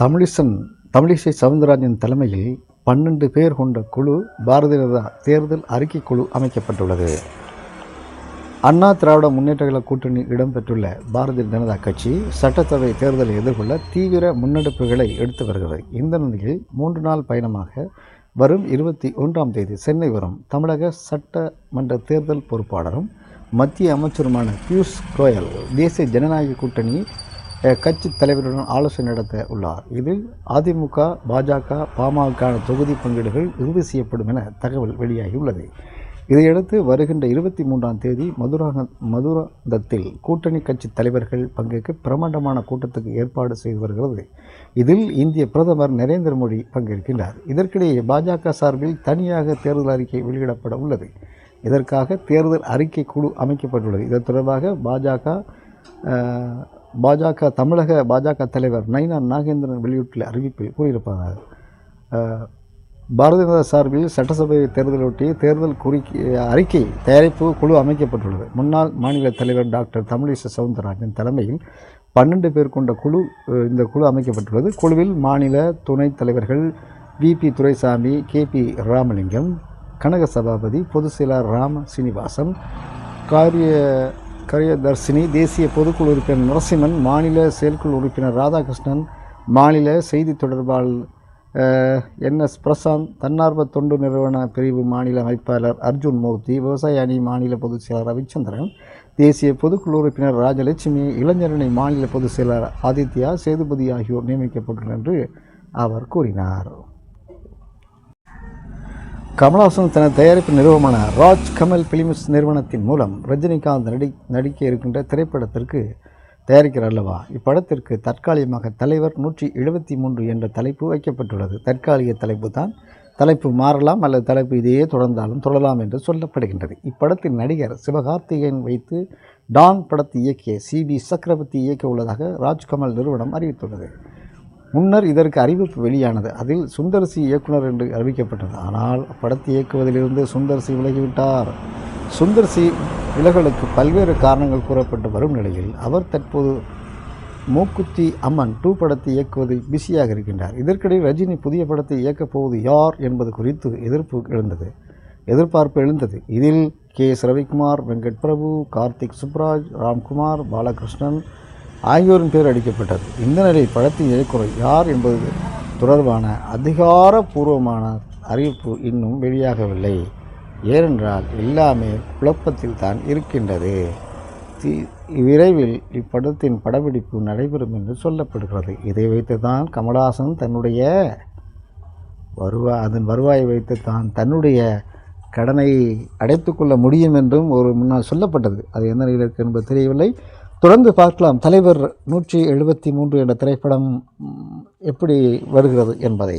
தமிழிசன் தமிழிசை சவுந்தரராஜன் தலைமையில் பன்னெண்டு பேர் கொண்ட குழு பாரதிய ஜனதா தேர்தல் அறிக்கை குழு அமைக்கப்பட்டுள்ளது. அண்ணா திராவிட முன்னேற்ற கழக கூட்டணி இடம்பெற்றுள்ள பாரதிய ஜனதா கட்சி சட்டசபை தேர்தலை எதிர்கொள்ள தீவிர முன்னெடுப்புகளை எடுத்து வருகிறது. இந்த நிலையில் மூன்று நாள் பயணமாக வரும் இருபத்தி ஒன்றாம் தேதி சென்னை வரும் தமிழக சட்டமன்ற தேர்தல் பொறுப்பாளரும் மத்திய அமைச்சருமான பியூஷ் கோயல் தேசிய ஜனநாயக கூட்டணி கட்சி தலைவருடன் ஆலோசனை நடத்த உள்ளார். இதில் அதிமுக பாஜக பாமகக்கான தொகுதி பங்கீடுகள் இறுதி செய்யப்படும் என தகவல் வெளியாகியுள்ளது. இதையடுத்து வருகின்ற இருபத்தி மூன்றாம் தேதி மதுராக மதுராந்தத்தில் கூட்டணி கட்சி தலைவர்கள் பங்கேற்க பிரமாண்டமான கூட்டத்துக்கு ஏற்பாடு செய்து வருகிறது. இதில் இந்திய பிரதமர் நரேந்திர மோடி பங்கேற்கின்றார். இதற்கிடையே பாஜக சார்பில் தனியாக தேர்தல் அறிக்கை வெளியிடப்பட உள்ளது. இதற்காக தேர்தல் அறிக்கை குழு அமைக்கப்பட்டுள்ளது. இது தொடர்பாக பாஜக பாஜக தமிழக பாஜக தலைவர் நைனா நாகேந்திரன் வெளியிட்டுள்ள அறிவிப்பில் கூறியிருப்பார் பாரதிய ஜனதா சார்பில் சட்டசபை தேர்தலொட்டி தேர்தல் குறிக்கை அறிக்கை தயாரிப்பு குழு அமைக்கப்பட்டுள்ளது. முன்னாள் மாநில தலைவர் டாக்டர் தமிழிசை சவுந்தரராஜன் தலைமையில் பன்னெண்டு பேர் கொண்ட குழு இந்த குழு அமைக்கப்பட்டுள்ளது. குழுவில் மாநில துணைத் தலைவர்கள் விபி துரைசாமி கேபி ராமலிங்கம் கனக சபாபதி பொதுச் செயலாளர் ராம சீனிவாசன் காரிய கரியதர்சினி தேசிய பொதுக்குழு உறுப்பினர் நரசிம்மன் மாநில செயற்குழு உறுப்பினர் ராதாகிருஷ்ணன் மாநில செய்தி தொடர்பாளர் என் எஸ் பிரசாந்த் தன்னார்வ தொண்டு நிறுவன பிரிவு மாநில அமைப்பாளர் அர்ஜுன் மூர்த்தி விவசாய அணி மாநில பொதுச் செயலர் ரவிச்சந்திரன் தேசிய பொதுக்குழு உறுப்பினர் ராஜலட்சுமி இளைஞரணி மாநில பொதுச் செயலர் ஆதித்யா சேதுபதி ஆகியோர் நியமிக்கப்பட்டுள்ளனர் என்று அவர் கூறினார். கமல்ஹாசன் தனது தயாரிப்பு நிறுவனமான ராஜ் கமல் பிலிம்ஸ் நிறுவனத்தின் மூலம் ரஜினிகாந்த் நடி நடிக்க இருக்கின்ற திரைப்படத்திற்கு தயாரிக்கிறார் அல்லவா? இப்படத்திற்கு தற்காலிகமாக தலைவர் நூற்றி எழுபத்தி மூன்று என்ற தலைப்பு வைக்கப்பட்டுள்ளது. தற்காலிக தலைப்பு தான். தலைப்பு மாறலாம் அல்லது தலைப்பு இதையே தொடர்ந்தாலும் தொடரலாம் என்று சொல்லப்படுகின்றது. இப்படத்தின் நடிகர் சிவகார்த்திகேயன் வைத்து டான் படத்தை இயக்கிய சிபி சக்கரவர்த்தி இயக்க உள்ளதாக ராஜ்கமல் நிறுவனம் அறிவித்துள்ளது. முன்னர் இதற்கு அறிவிப்பு வெளியானது. அதில் சுந்தர்சி இயக்குனர் என்று அறிவிக்கப்பட்டது. ஆனால் படத்தை இயக்குவதிலிருந்து சுந்தர்சி விலகிவிட்டார். சுந்தர்சி விலகலுக்கு பல்வேறு காரணங்கள் கூறப்பட்டு வரும் நிலையில் அவர் தற்போது மூக்குத்தி அம்மன் டூ படத்தை இயக்குவதில் பிஸியாக இருக்கின்றார். இதற்கிடையில் ரஜினி புதிய படத்தை இயக்கப் போவது யார் என்பது குறித்து எதிர்ப்பு எழுந்தது. எதிர்பார்ப்பு எழுந்தது. இதில் கே எஸ் ரவிக்குமார் வெங்கட் பிரபு கார்த்திக் சுப்ராஜ் ராம்குமார் பாலகிருஷ்ணன் ஆகியோரின் பேர் அடிக்கப்பட்டது. இந்த நிலை படத்தின் இயக்குனர் யார் என்பது தொடர்பான அதிகாரபூர்வமான அறிவிப்பு இன்னும் வெளியாகவில்லை. ஏனென்றால் எல்லாமே குழப்பத்தில் தான் இருக்கின்றது. தி- விரைவில் இப்படத்தின் படப்பிடிப்பு நடைபெறும் என்று சொல்லப்படுகிறது. இதை வைத்து தான் கமலஹாசன் தன்னுடைய வருவா அதன் வருவாயை வைத்து தான் தன்னுடைய கடனை அடைத்துக்கொள்ள முடியும் என்றும் ஒரு முன்னால் சொல்லப்பட்டது. அது எந்த நிலையில் இருக்கு என்பது தெரியவில்லை. தொடர்ந்து பார்க்கலாம். தலைவர் நூற்றி எழுபத்தி மூன்று என்ற திரைப்படம் எப்படி வருகிறது என்பதை.